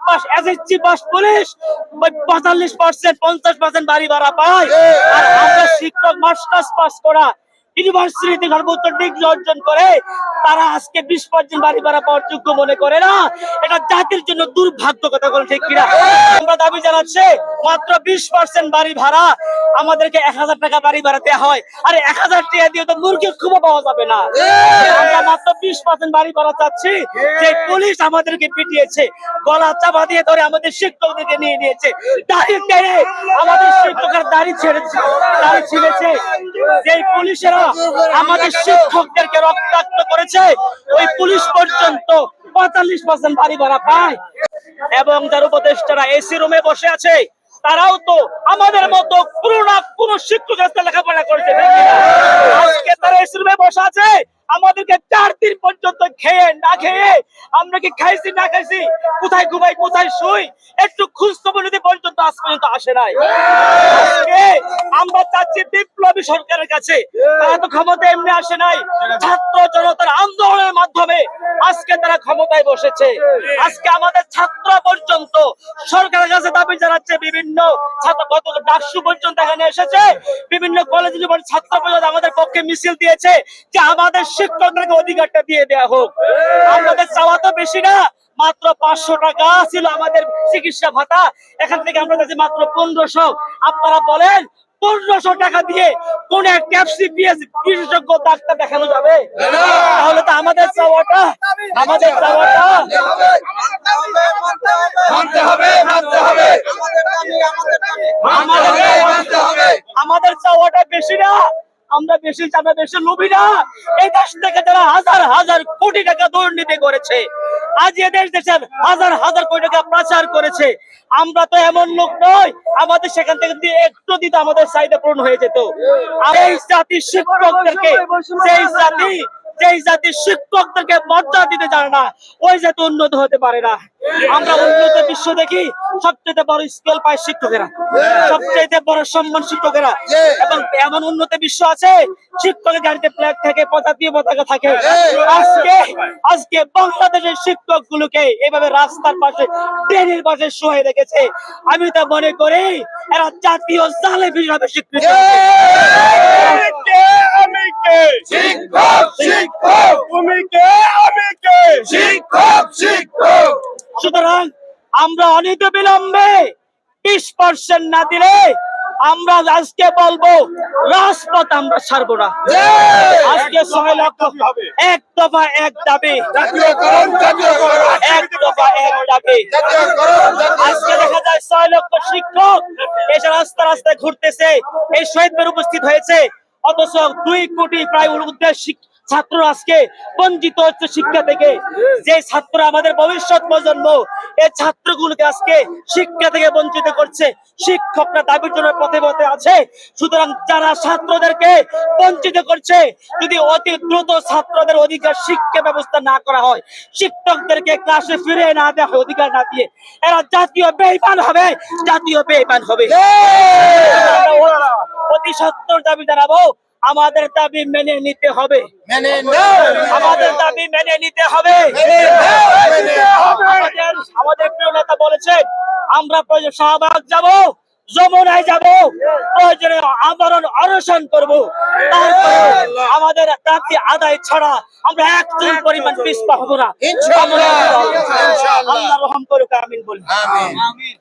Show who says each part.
Speaker 1: Pass SSC pass police পঁয়তাল্লিশ percent পঞ্চাশ percent বাড়ি ভাড়া পায় আর আমরা শিক্ষক মাস্টার্স পাস করা ইউনিভার্সিটিতে সর্বোচ্চ ডিগ্রি অর্জন করে তারা আজকে বিশ পার্সেন্ট বাড়ি ভাড়া পাওয়ার যোগ্য মনে করে না। এটা জাতির জন্য দুর্ভাগ্য কথা বলে ঠিক কিনা? আমরা দাবি জানাচ্ছি, মাত্র বিশ পার্সেন্ট বাড়ি ভাড়া আমাদেরকে এক হাজার টাকা বাড়ি ভাড়া দেওয়া হয়। আর এক হাজার টাকা দিয়ে তো মুরগির খুবও পাওয়া যাবে না। আমরা মাত্র বিশ পার্সেন্ট বাড়ি ভাড়া চাচ্ছি, যে পুলিশ আমাদেরকে পিটিয়েছে, গলা চাপা দিয়ে ধরে আমাদের শিক্ষকদেরকে নিয়ে নিয়েছে। দাড়ি টেনে আমাদের শিক্ষকের দাড়ি ছেড়েছে দাড়ি ছিঁড়েছে। যেই পুলিশেরা আমাদের শিক্ষকদেরকে রক্তাক্ত করেছে ওই পুলিশ পর্যন্ত পঁয়তাল্লিশ পার্সেন্ট বাড়ি ভাড়া পায়। এবং যার উপদেষ্টারা এসি রুমে বসে আছে, তারাও তো আমাদের মতো কোনো না কোনো লেখাপড়া করেছে। আজকে তারা এসি রুমে বসে আছে, আমাদেরকে দিন পর্যন্ত খেয়ে না খেয়ে আমরা কি খাইছি, না খাইছি? কোথায় ঘুমাই, কোথায় শুই? একটু খুঁজ খবর নিতে পর্যন্ত আজ পর্যন্ত আসে নাই। আমরা চাচ্ছি বিপ্লবী সরকারের কাছে। তারা তো ক্ষমতা এমনি আসে নাই। ছাত্র জনতার আন্দোলনের মাধ্যমে আজকে তারা ক্ষমতায় বসেছে। আজকে আমাদের ছাত্র পর্যন্ত সরকারের কাছে দাবি জানাচ্ছে বিভিন্ন ছাত্র, গত ডাকসু পর্যন্ত এখানে এসেছে। বিভিন্ন কলেজ ইউনিভার্সিটি ছাত্র পর্যন্ত আমাদের পক্ষে মিছিল দিয়েছে যে আমাদের শিক্ষকদেরকে অধিকারটা দিয়ে দেওয়া হোক। আমাদের চাওয়া তো বেশি না মাত্র পাঁচশো টাকা ছিল আমাদের চিকিৎসা ভাতা। এখান থেকে আমরা কাছে মাত্র পনেরোশো। আপনারা বলেন পনেরোশো টাকা দিয়ে কোন বিশেষজ্ঞ ডাক্তার দেখানো যাবে? তাহলে তো আমাদের চাওয়াটা আমাদের চাওয়াটা।
Speaker 2: মানতে হবে মানতে হবে
Speaker 1: আমাদের
Speaker 2: মানতে হবে।
Speaker 1: আমাদের চাওয়াটা বেশি না। আমরা বেশি আমরা বেশি লোভী না এই দেশ থেকে যারা হাজার হাজার কোটি টাকা দুর্নীতি করেছে আজ এ দেশ দেশের হাজার হাজার কোটি টাকা প্রচার করেছে আমরা তো এমন লোক নয় আমাদের সেখান থেকে একটু দিতে আমাদের চাহিদা পূরণ হয়ে যেত আর এই জাতির শিক্ষকদেরকে সেই জাতি যেই জাতির শিক্ষকদেরকে মর্যাদা দিতে জানে না, ওই জাতি উন্নত হতে পারে না। আমরা উন্নত বিশ্ব দেখি, সবচেয়ে বড় স্কেল পায় শিক্ষকেরা। সবচেয়ে বড় সম্মান শিক্ষকেরা। এবং এমন উন্নত বিশ্ব আছে, শিক্ষকের গাড়িতে ফ্ল্যাগ থাকে পতাকা পতাকা থাকে। আজকে আজকে বাংলাদেশের শিক্ষক গুলোকে এভাবে রাস্তার পাশে, ট্রেনের পাশে শুয়ে রেখেছে। আমি তো মনে করি, এরা জাতীয় জালেম হিসাবে স্বীকৃত। কে
Speaker 2: শিক্ষক শিক্ষক।
Speaker 1: তুমি কে আমি কে
Speaker 2: শিক্ষক শিক্ষক।
Speaker 1: সুতরাং আমরা অনিত বিলম্বে বিশ পার্সেন্ট না দিলে আমরা আজকে বলব রাজপথ আমরা ছাড়বো না। আজকে ছয় লক্ষ এক দফা এক দাবি।
Speaker 2: জাতীয়করণ জাতীয়করণ।
Speaker 1: এক দফা এক দাবি। আজকে দেখা যায় ছয় লক্ষ শিক্ষক এসে রাস্তা রাস্তায় ঘুরতেছে। এই শহীদদের উপস্থিত হয়েছে। অথচ দুই কোটি প্রায় উদ্দেশ্য ছাত্র আজকে বঞ্চিত হচ্ছে শিক্ষা থেকে। যে ছাত্র আমাদের ভবিষ্যৎ প্রজন্ম এই ছাত্রগুলোকে আজকে শিক্ষা থেকে বঞ্চিত করছে। শিক্ষকরা দাবির জন্য পথে পথে আছে। সুতরাং যারা ছাত্রদেরকে বঞ্চিত করছে যদি অতি দ্রুত ছাত্রদের অধিকার শিক্ষা ব্যবস্থা না করা হয় শিক্ষকদেরকে ক্লাসে ফিরে না দেওয়া হয় অধিকার না দিয়ে এরা জাতীয় বেইমান হবে জাতীয় বেইমান হবে। অতি সত্তর দাবি জানাব। আমাদের দাবি মেনে নিতে হবে।
Speaker 2: মেনে
Speaker 1: আমাদের দাবি মেনে নিতে হবে। আমাদের প্রিয় নেতা বলেছেন আমরা প্রয়োজন শাহবাগ যাব যমুনায় যাব প্রয়োজনে আমরণ অনশন করব। তারপরে আমাদের দাবি আদায় ছাড়া আমরা একজন পরিমাণ পিছপা হব না। আল্লাহ রহম করুক আমিন বলি।
Speaker 2: আমিন।